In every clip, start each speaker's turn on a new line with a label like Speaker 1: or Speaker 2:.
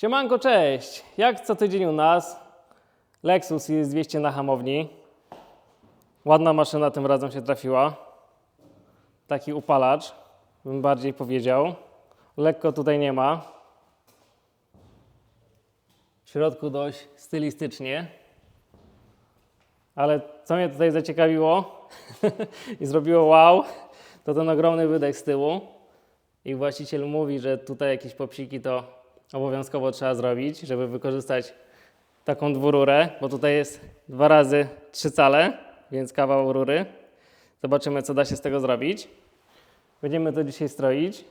Speaker 1: Siemanko, cześć! Jak co tydzień u nas, Lexus jest 200 na hamowni. Ładna maszyna tym razem się trafiła. Taki upalacz, bym bardziej powiedział. Lekko tutaj nie ma. W środku dość stylistycznie. Ale co mnie tutaj zaciekawiło i zrobiło wow, to ten ogromny wydech z tyłu. I właściciel mówi, że tutaj jakieś popsiki to obowiązkowo trzeba zrobić, żeby wykorzystać taką dwururę, bo tutaj jest dwa razy trzy cale, więc kawał rury. Zobaczymy, co da się z tego zrobić. Będziemy to dzisiaj stroić.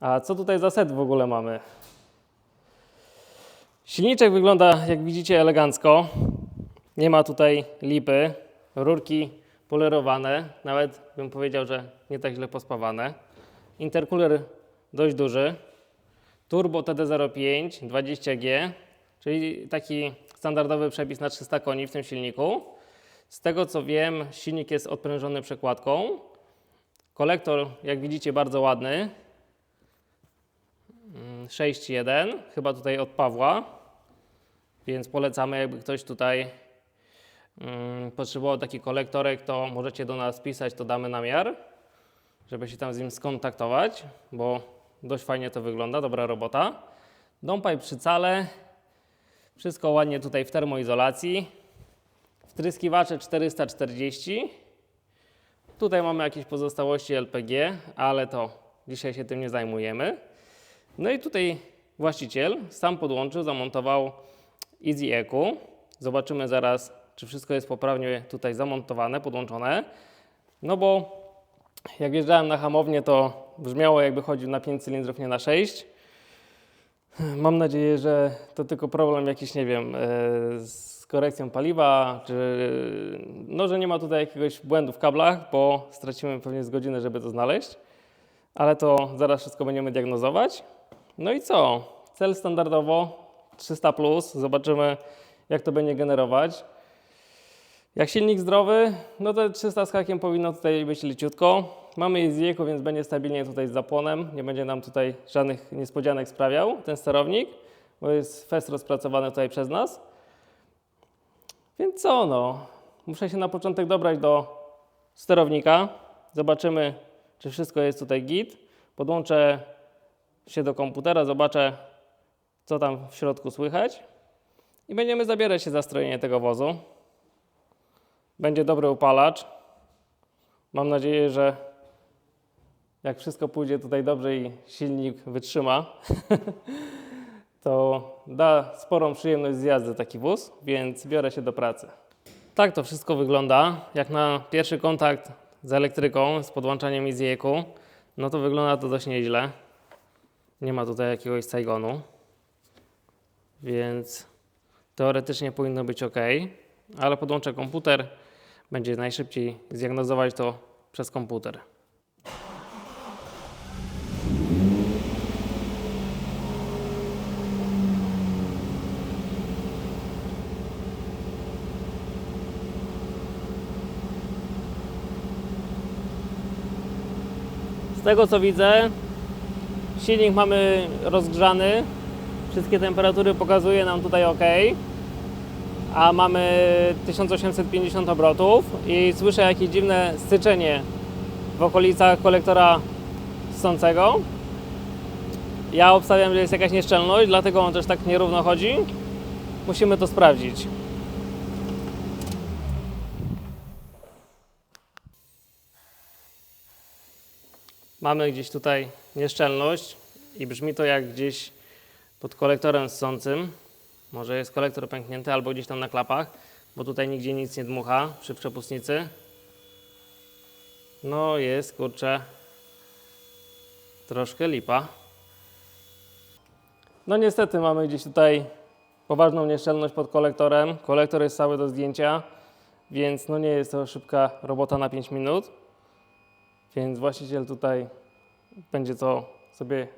Speaker 1: A co tutaj za set w ogóle mamy? Silniczek wygląda, jak widzicie, elegancko. Nie ma tutaj lipy. Rurki polerowane, nawet bym powiedział, że nie tak źle pospawane. Intercooler dość duży. Turbo TD05 20G, czyli taki standardowy przepis na 300 koni w tym silniku. Z tego co wiem, silnik jest odprężony przekładką. Kolektor, jak widzicie, bardzo ładny. Mm, 6.1, chyba tutaj od Pawła, więc polecamy, jakby ktoś tutaj mm, potrzebował taki kolektorek, to możecie do nas pisać, to damy namiar, żeby się tam z nim skontaktować, bo dość fajnie to wygląda, dobra robota. Dąpaj przy cale, wszystko ładnie tutaj w termoizolacji. Wtryskiwacze 440. Tutaj mamy jakieś pozostałości LPG, ale to dzisiaj się tym nie zajmujemy. No i tutaj właściciel sam podłączył, zamontował Easy Eku. Zobaczymy zaraz, czy wszystko jest poprawnie tutaj zamontowane, podłączone. No bo jak wjeżdżałem na hamownię, to brzmiało jakby chodził na 5 cylindrów, nie na 6. Mam nadzieję, że to tylko problem jakiś, nie wiem, e, z korekcją paliwa, czy no, że nie ma tutaj jakiegoś błędu w kablach, bo stracimy pewnie z godziny, żeby to znaleźć. Ale to zaraz wszystko będziemy diagnozować. No i co? Cel standardowo 300 plus. Zobaczymy, jak to będzie generować. Jak silnik zdrowy, no to 300 z hakiem powinno tutaj być leciutko. Mamy wieku, więc będzie stabilnie tutaj z zapłonem. Nie będzie nam tutaj żadnych niespodzianek sprawiał ten sterownik, bo jest fest rozpracowany tutaj przez nas. Więc co no, muszę się na początek dobrać do sterownika. Zobaczymy, czy wszystko jest tutaj git. Podłączę się do komputera, zobaczę, co tam w środku słychać i będziemy zabierać się za strojenie tego wozu. Będzie dobry upalacz. Mam nadzieję, że jak wszystko pójdzie tutaj dobrze i silnik wytrzyma, to da sporą przyjemność z jazdy taki wóz, więc biorę się do pracy. Tak to wszystko wygląda. Jak na pierwszy kontakt z elektryką, z podłączaniem Easy-Eku, no to wygląda to dość nieźle. Nie ma tutaj jakiegoś Saigonu, więc teoretycznie powinno być ok, ale podłączę komputer, będzie najszybciej zdiagnozować to przez komputer. Z tego co widzę, silnik mamy rozgrzany, wszystkie temperatury pokazuje nam tutaj ok, a mamy 1850 obrotów i słyszę jakieś dziwne styczenie w okolicach kolektora ssącego. Ja obstawiam, że jest jakaś nieszczelność, dlatego on też tak nierówno chodzi. Musimy to sprawdzić. Mamy gdzieś tutaj nieszczelność i brzmi to jak gdzieś pod kolektorem ssącym. Może jest kolektor pęknięty albo gdzieś tam na klapach, bo tutaj nigdzie nic nie dmucha przy przepustnicy. No jest, kurczę, troszkę lipa. No niestety mamy gdzieś tutaj poważną nieszczelność pod kolektorem. Kolektor jest cały do zdjęcia, więc no nie jest to szybka robota na 5 minut. Więc właściciel tutaj będzie to sobie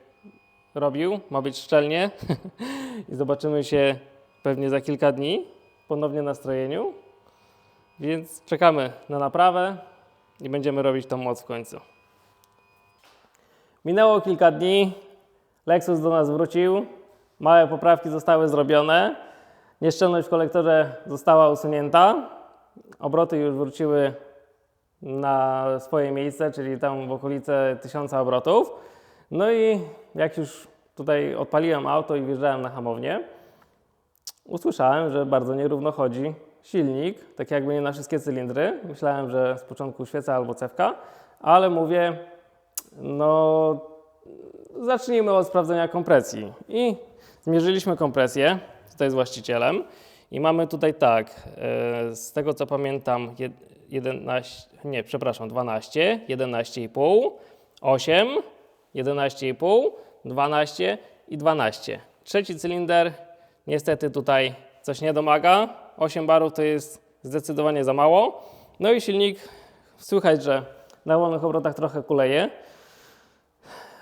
Speaker 1: robił. Ma być szczelnie i zobaczymy się pewnie za kilka dni ponownie na strojeniu. Więc czekamy na naprawę i będziemy robić tą moc w końcu. Minęło kilka dni, Lexus do nas wrócił, małe poprawki zostały zrobione, nieszczelność w kolektorze została usunięta, obroty już wróciły na swoje miejsce, czyli tam w okolice 1000 obrotów. No i jak już tutaj odpaliłem auto i wjeżdżałem na hamownię, usłyszałem, że bardzo nierówno chodzi silnik, tak jakby nie na wszystkie cylindry. Myślałem, że z początku świeca albo cewka, ale mówię, no zacznijmy od sprawdzenia kompresji. I zmierzyliśmy kompresję tutaj z właścicielem i mamy tutaj tak, e, z tego co pamiętam, jed- 11, nie, przepraszam, 12, 11,5, 8, 11,5, 12 i 12. Trzeci cylinder niestety tutaj coś nie domaga. 8 barów to jest zdecydowanie za mało. No i silnik słychać, że na wolnych obrotach trochę kuleje.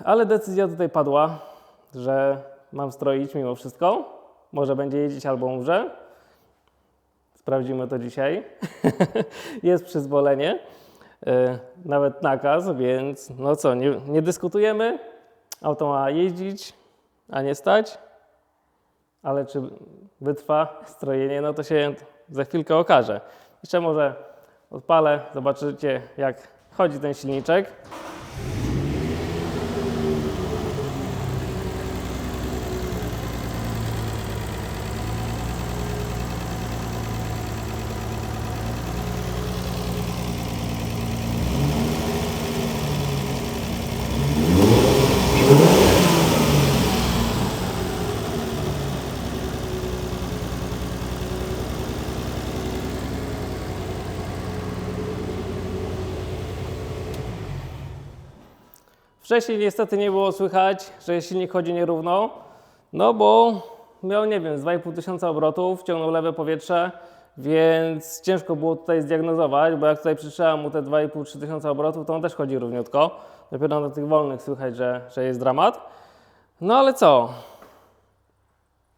Speaker 1: Ale decyzja tutaj padła, że mam stroić mimo wszystko. Może będzie jeździć albo umrze. Sprawdzimy to dzisiaj. Jest przyzwolenie, e, nawet nakaz, więc no co, nie, nie dyskutujemy. Auto ma jeździć, a nie stać. Ale czy wytrwa strojenie, no to się za chwilkę okaże. Jeszcze może odpalę, zobaczycie jak chodzi ten silniczek. Wcześniej niestety nie było słychać, że silnik chodzi nierówno, no bo miał, nie wiem, z 2,5 tysiąca obrotów, wciągnął lewe powietrze, więc ciężko było tutaj zdiagnozować, bo jak tutaj przytrzymałem mu te 2,5-3 tysiąca obrotów, to on też chodzi równiutko. Dopiero na tych wolnych słychać, że, że jest dramat. No ale co?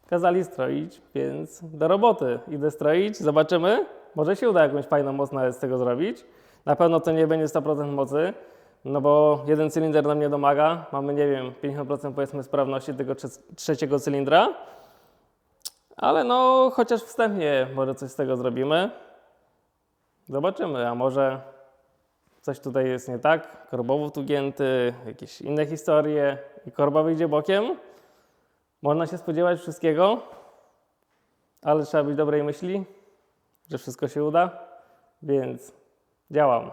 Speaker 1: Kazali stroić, więc do roboty. Idę stroić, zobaczymy. Może się uda jakąś fajną moc z tego zrobić. Na pewno to nie będzie 100% mocy, no bo jeden cylinder nam nie domaga. Mamy, nie wiem, 50% powiedzmy sprawności tego trze- trzeciego cylindra. Ale no, chociaż wstępnie może coś z tego zrobimy. Zobaczymy, a może coś tutaj jest nie tak, korbowód ugięty, jakieś inne historie i korba wyjdzie bokiem. Można się spodziewać wszystkiego, ale trzeba być dobrej myśli, że wszystko się uda, więc działam.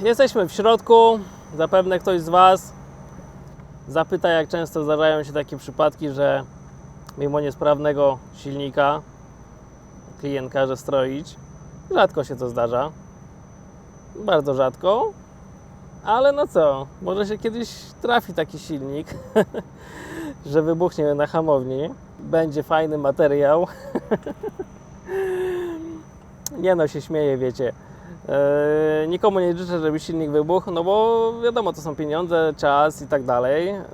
Speaker 1: Jesteśmy w środku. Zapewne ktoś z Was zapyta, jak często zdarzają się takie przypadki, że mimo niesprawnego silnika klient każe stroić. Rzadko się to zdarza. Bardzo rzadko. Ale no co, może się kiedyś trafi taki silnik, że wybuchnie na hamowni. Będzie fajny materiał. Nie no, się śmieję, wiecie. Eee, nikomu nie życzę, żeby silnik wybuchł, no bo wiadomo, to są pieniądze, czas i tak dalej. Ehm,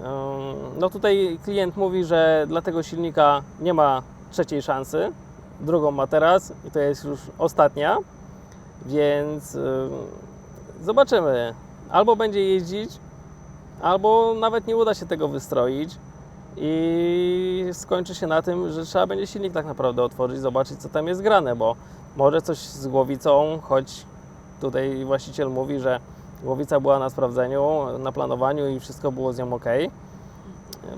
Speaker 1: no tutaj klient mówi, że dla tego silnika nie ma trzeciej szansy. Drugą ma teraz i to jest już ostatnia, więc em, zobaczymy. Albo będzie jeździć, albo nawet nie uda się tego wystroić i skończy się na tym, że trzeba będzie silnik tak naprawdę otworzyć, zobaczyć co tam jest grane, bo może coś z głowicą, choć tutaj właściciel mówi, że głowica była na sprawdzeniu, na planowaniu i wszystko było z nią ok.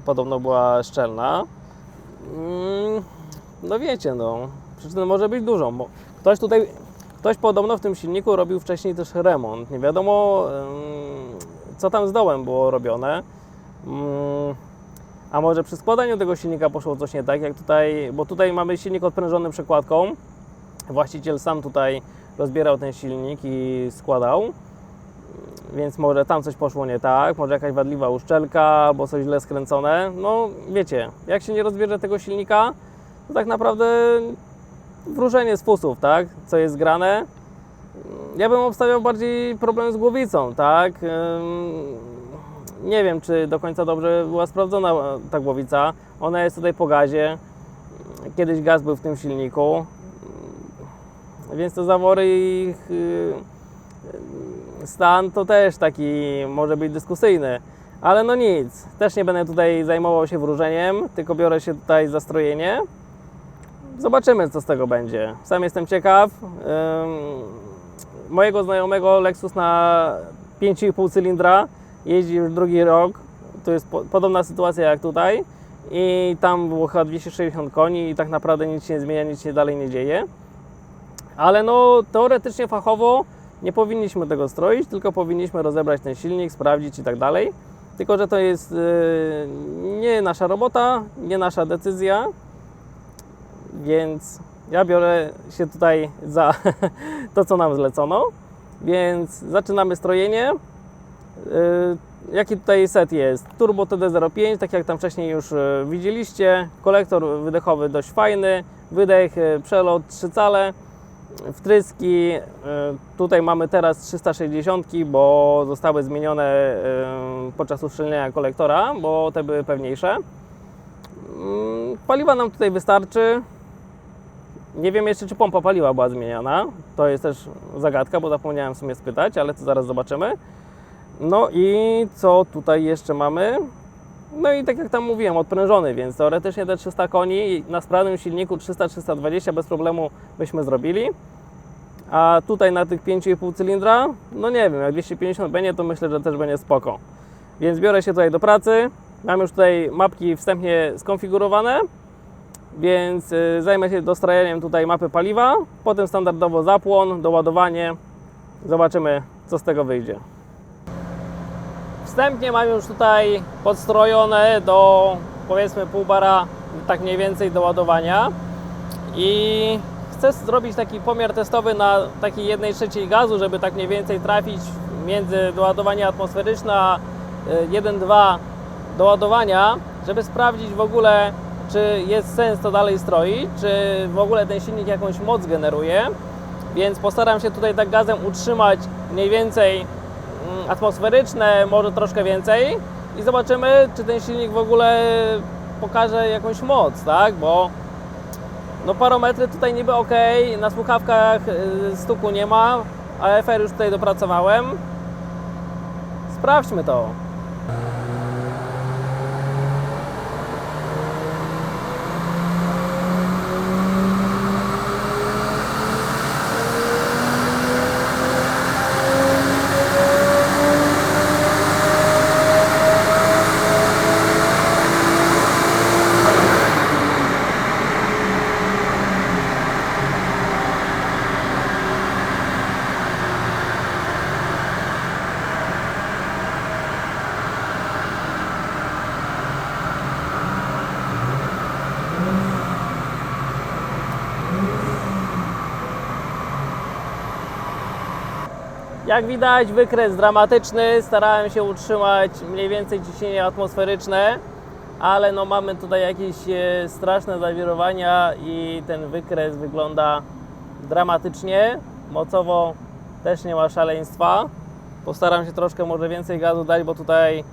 Speaker 1: Podobno była szczelna. Mm, No wiecie, no, przyczyn może być dużo. Ktoś tutaj, ktoś podobno w tym silniku robił wcześniej też remont. Nie wiadomo, co tam z dołem było robione. Mm, A może przy składaniu tego silnika poszło coś nie tak, jak tutaj, bo tutaj mamy silnik odprężony przekładką. Właściciel sam tutaj rozbierał ten silnik i składał, więc może tam coś poszło nie tak, może jakaś wadliwa uszczelka albo coś źle skręcone. No wiecie, jak się nie rozbierze tego silnika, to tak naprawdę wróżenie z fusów, tak, co jest grane. Ja bym obstawiał bardziej problem z głowicą, tak. Nie wiem, czy do końca dobrze była sprawdzona ta głowica. Ona jest tutaj po gazie. Kiedyś gaz był w tym silniku. Więc te zawory ich y, stan to też taki może być dyskusyjny. Ale no nic, też nie będę tutaj zajmował się wróżeniem, tylko biorę się tutaj za strojenie. Zobaczymy, co z tego będzie. Sam jestem ciekaw. Mojego znajomego Lexus na 5,5 cylindra jeździ już drugi rok. To jest po, podobna sytuacja jak tutaj. I tam było chyba 260 koni i tak naprawdę nic się nie zmienia, nic się dalej nie dzieje. Ale no teoretycznie fachowo nie powinniśmy tego stroić, tylko powinniśmy rozebrać ten silnik, sprawdzić i tak dalej. Tylko, że to jest yy, nie nasza robota, nie nasza decyzja, więc ja biorę się tutaj za to, co nam zlecono. Więc zaczynamy strojenie. Yy, Jaki tutaj set jest? Turbo TD05, tak jak tam wcześniej już e, widzieliście. Kolektor wydechowy dość fajny, wydech, e, przelot 3 cale, wtryski. e, Tutaj mamy teraz 360, bo zostały zmienione e, podczas uszczelnienia kolektora, bo te były pewniejsze. Mm, Paliwa nam tutaj wystarczy. Nie wiem jeszcze, czy pompa paliwa była zmieniana. To jest też zagadka, bo zapomniałem w sumie spytać, ale to zaraz zobaczymy. No i co tutaj jeszcze mamy? No i tak jak tam mówiłem, odprężony, więc teoretycznie te 300 koni na sprawnym silniku 300-320 bez problemu byśmy zrobili. A tutaj na tych 5,5 cylindra, no nie wiem, jak 250 będzie, to myślę, że też będzie spoko. Więc biorę się tutaj do pracy. Mam już tutaj mapki wstępnie skonfigurowane, więc y, zajmę się dostrajaniem tutaj mapy paliwa. Potem standardowo zapłon, doładowanie. Zobaczymy, co z tego wyjdzie. Wstępnie mam już tutaj podstrojone do powiedzmy pół bara, tak mniej więcej do ładowania. I chcę zrobić taki pomiar testowy na takiej 1 trzeciej gazu, żeby tak mniej więcej trafić między doładowanie atmosferyczne a y, 1,2 doładowania, żeby sprawdzić w ogóle czy jest sens to dalej stroić, czy w ogóle ten silnik jakąś moc generuje, więc postaram się tutaj tak gazem utrzymać mniej więcej atmosferyczne, może troszkę więcej i zobaczymy, czy ten silnik w ogóle pokaże jakąś moc, tak? Bo no parometry tutaj niby ok, na słuchawkach y, stuku nie ma, a FR już tutaj dopracowałem. Sprawdźmy to. Jak widać, wykres dramatyczny. Starałem się utrzymać mniej więcej ciśnienie atmosferyczne, ale no mamy tutaj jakieś e, straszne zawirowania i ten wykres wygląda dramatycznie. Mocowo też nie ma szaleństwa. Postaram się troszkę może więcej gazu dać, bo tutaj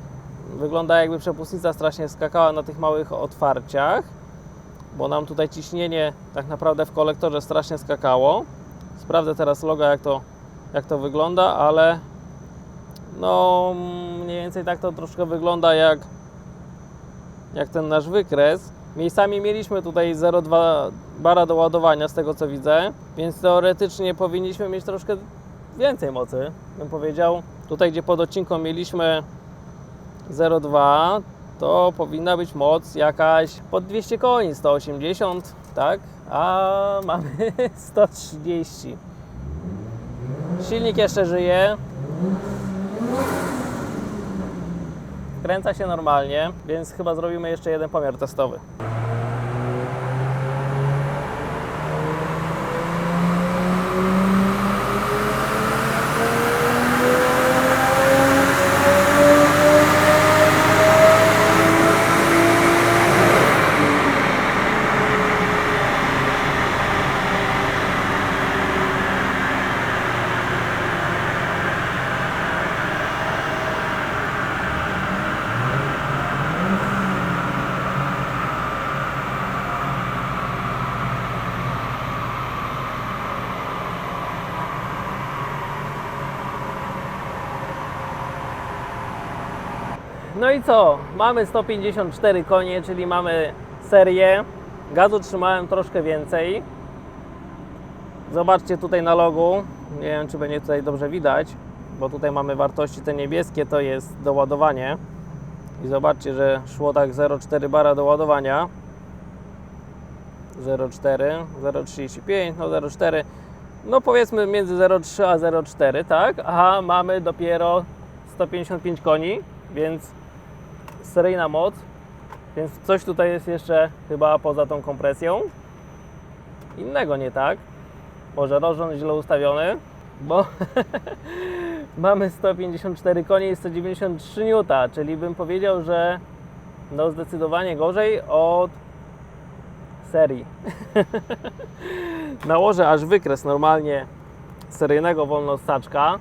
Speaker 1: wygląda jakby przepustnica strasznie skakała na tych małych otwarciach, bo nam tutaj ciśnienie tak naprawdę w kolektorze strasznie skakało. Sprawdzę teraz loga, jak to jak to wygląda, ale no mniej więcej tak to troszkę wygląda jak, jak ten nasz wykres. Miejscami mieliśmy tutaj 0,2 bara do ładowania z tego co widzę, więc teoretycznie powinniśmy mieć troszkę więcej mocy, bym powiedział. Tutaj gdzie pod odcinką mieliśmy 0,2 to powinna być moc jakaś pod 200 koni, 180, tak? A mamy 130. Silnik jeszcze żyje. Kręca się normalnie, więc chyba zrobimy jeszcze jeden pomiar testowy. No i co? Mamy 154 konie, czyli mamy serię. Gazu trzymałem troszkę więcej. Zobaczcie tutaj na logu. Nie wiem, czy będzie tutaj dobrze widać, bo tutaj mamy wartości te niebieskie, to jest doładowanie. I zobaczcie, że szło tak 0,4 bara do ładowania. 0,4, 0,35, no 0,4. No powiedzmy między 0,3 a 0,4, tak? A mamy dopiero 155 koni, więc seryjna moc. Więc coś tutaj jest jeszcze chyba poza tą kompresją. Innego nie tak. Może rozrząd źle ustawiony, bo mamy 154 konie i 193 N, czyli bym powiedział, że no zdecydowanie gorzej od serii. Nałożę aż wykres normalnie seryjnego wolnostaczka.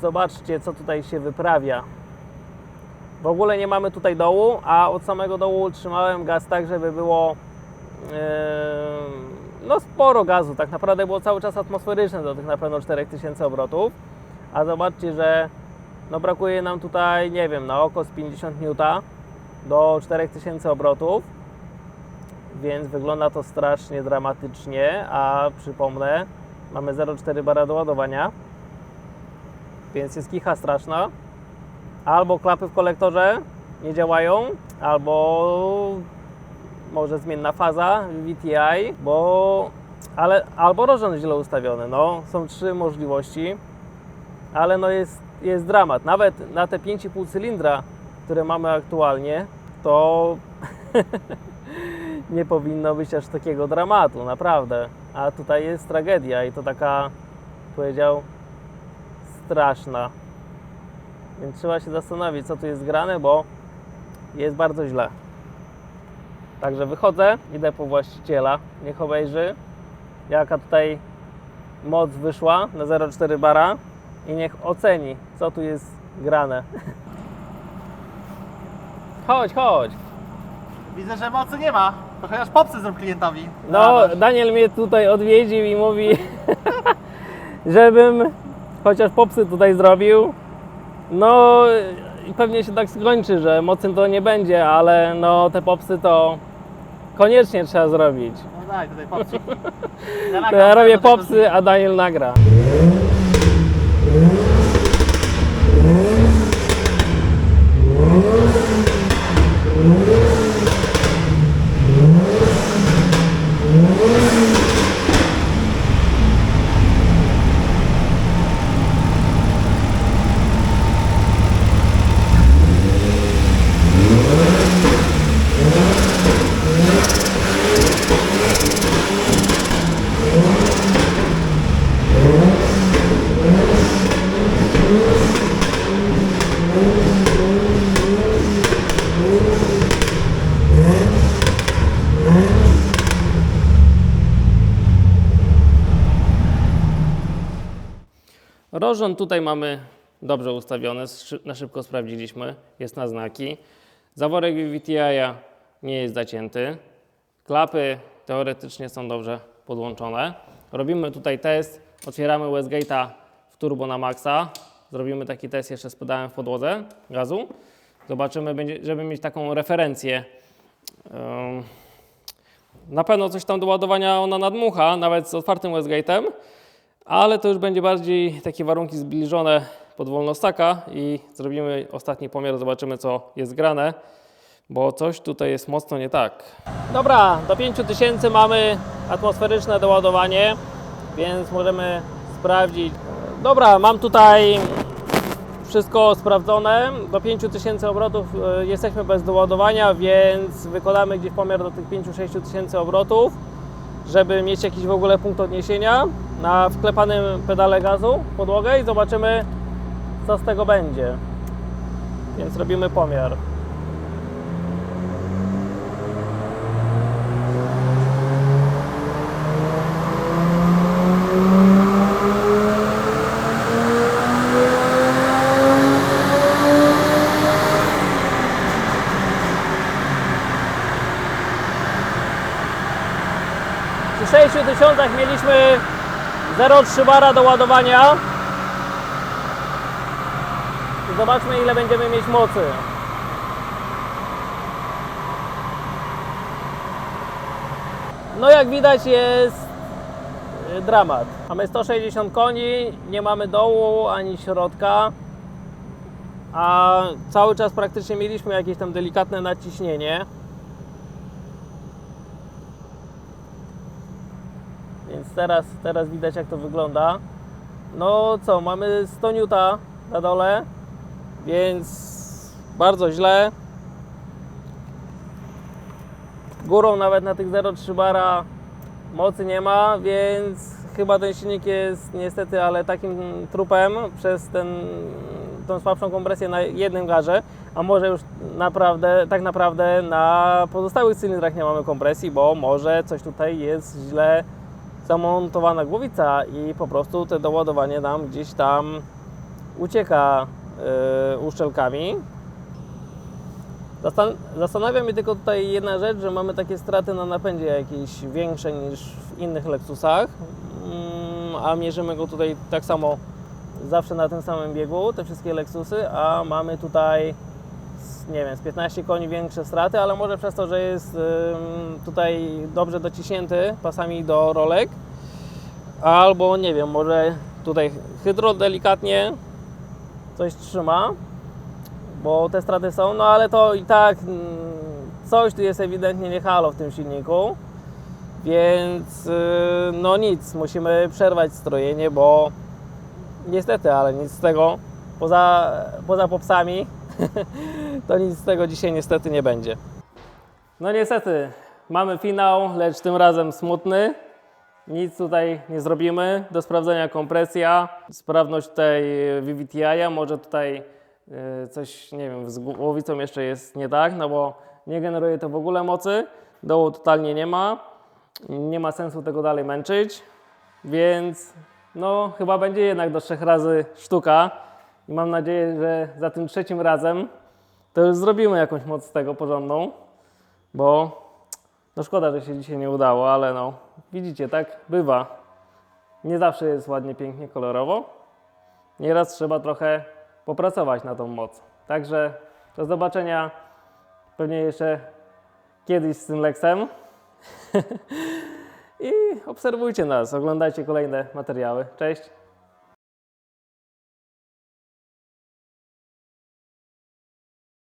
Speaker 1: Zobaczcie, co tutaj się wyprawia. W ogóle nie mamy tutaj dołu, a od samego dołu utrzymałem gaz tak, żeby było yy, no sporo gazu. Tak naprawdę było cały czas atmosferyczne do tych na pewno 4000 obrotów. A zobaczcie, że no brakuje nam tutaj, nie wiem, na oko z 50 N do 4000 obrotów. Więc wygląda to strasznie dramatycznie, a przypomnę, mamy 0,4 bara do ładowania, więc jest kicha straszna. Albo klapy w kolektorze nie działają, albo może zmienna faza VTI, bo ale albo rozrząd źle ustawiony. No, są trzy możliwości, ale no jest, jest dramat. Nawet na te 5,5 cylindra, które mamy aktualnie, to nie powinno być aż takiego dramatu, naprawdę. A tutaj jest tragedia i to taka, powiedział, straszna. Więc trzeba się zastanowić, co tu jest grane, bo jest bardzo źle. Także wychodzę, idę po właściciela, niech obejrzy, jaka tutaj moc wyszła na 0,4 bara i niech oceni, co tu jest grane. Chodź, chodź.
Speaker 2: Widzę, że mocy nie ma. To chociaż popsy zrób klientowi.
Speaker 1: No. Daniel mnie tutaj odwiedził i mówi, żebym chociaż popsy tutaj zrobił. No i pewnie się tak skończy, że mocy to nie będzie, ale no te popsy to koniecznie trzeba zrobić.
Speaker 2: No daj tutaj popsiki.
Speaker 1: To
Speaker 2: nagram
Speaker 1: ja robię popsy, a Daniel nagra. Rozrząd tutaj mamy dobrze ustawiony, na szybko sprawdziliśmy, jest na znaki. Zaworek VTI nie jest zacięty. Klapy teoretycznie są dobrze podłączone. Robimy tutaj test, otwieramy Westgate'a w turbo na maksa. Zrobimy taki test jeszcze z pedałem w podłodze gazu. Zobaczymy, żeby mieć taką referencję. Na pewno coś tam do ładowania ona nadmucha, nawet z otwartym Westgate'em ale to już będzie bardziej takie warunki zbliżone pod wolnostaka i zrobimy ostatni pomiar, zobaczymy co jest grane, bo coś tutaj jest mocno nie tak. Dobra, do 5000 mamy atmosferyczne doładowanie, więc możemy sprawdzić. Dobra, mam tutaj wszystko sprawdzone. Do 5000 obrotów e, jesteśmy bez doładowania, więc wykonamy gdzieś pomiar do tych 5-6 tysięcy obrotów żeby mieć jakiś w ogóle punkt odniesienia na wklepanym pedale gazu w podłogę i zobaczymy co z tego będzie. Więc robimy pomiar. Przy 6 tysiącach mieliśmy 0,3 bara do ładowania. Zobaczmy ile będziemy mieć mocy. No jak widać jest y, dramat. Mamy 160 koni, nie mamy dołu ani środka. A cały czas praktycznie mieliśmy jakieś tam delikatne naciśnienie. Teraz, teraz widać jak to wygląda. No co, mamy 100 Newta na dole, więc bardzo źle. Górą nawet na tych 0,3 bara mocy nie ma, więc chyba ten silnik jest niestety, ale takim trupem przez ten, tą słabszą kompresję na jednym garze, a może już naprawdę, tak naprawdę na pozostałych cylindrach nie mamy kompresji, bo może coś tutaj jest źle zamontowana głowica i po prostu te doładowanie nam gdzieś tam ucieka yy, uszczelkami. Zastan- zastanawia mnie tylko tutaj jedna rzecz, że mamy takie straty na napędzie jakieś większe niż w innych Lexusach, mm, a mierzymy go tutaj tak samo zawsze na tym samym biegu, te wszystkie Lexusy, a mamy tutaj nie wiem, z 15 koni większe straty, ale może przez to, że jest tutaj dobrze dociśnięty pasami do rolek, albo nie wiem, może tutaj hydro delikatnie coś trzyma, bo te straty są, no ale to i tak coś tu jest ewidentnie nie halo w tym silniku, więc yy, no nic, musimy przerwać strojenie, bo niestety, ale nic z tego, poza, poza popsami, to nic z tego dzisiaj niestety nie będzie. No niestety, mamy finał, lecz tym razem smutny. Nic tutaj nie zrobimy. Do sprawdzenia kompresja, sprawność tej VVTi, może tutaj e, coś, nie wiem, z głowicą jeszcze jest nie tak, no bo nie generuje to w ogóle mocy, dołu totalnie nie ma, nie ma sensu tego dalej męczyć, więc no chyba będzie jednak do trzech razy sztuka i mam nadzieję, że za tym trzecim razem to już zrobimy jakąś moc z tego porządną, bo no szkoda, że się dzisiaj nie udało, ale no widzicie, tak bywa. Nie zawsze jest ładnie, pięknie, kolorowo. Nieraz trzeba trochę popracować na tą moc. Także do zobaczenia pewnie jeszcze kiedyś z tym Lexem. I obserwujcie nas, oglądajcie kolejne materiały. Cześć!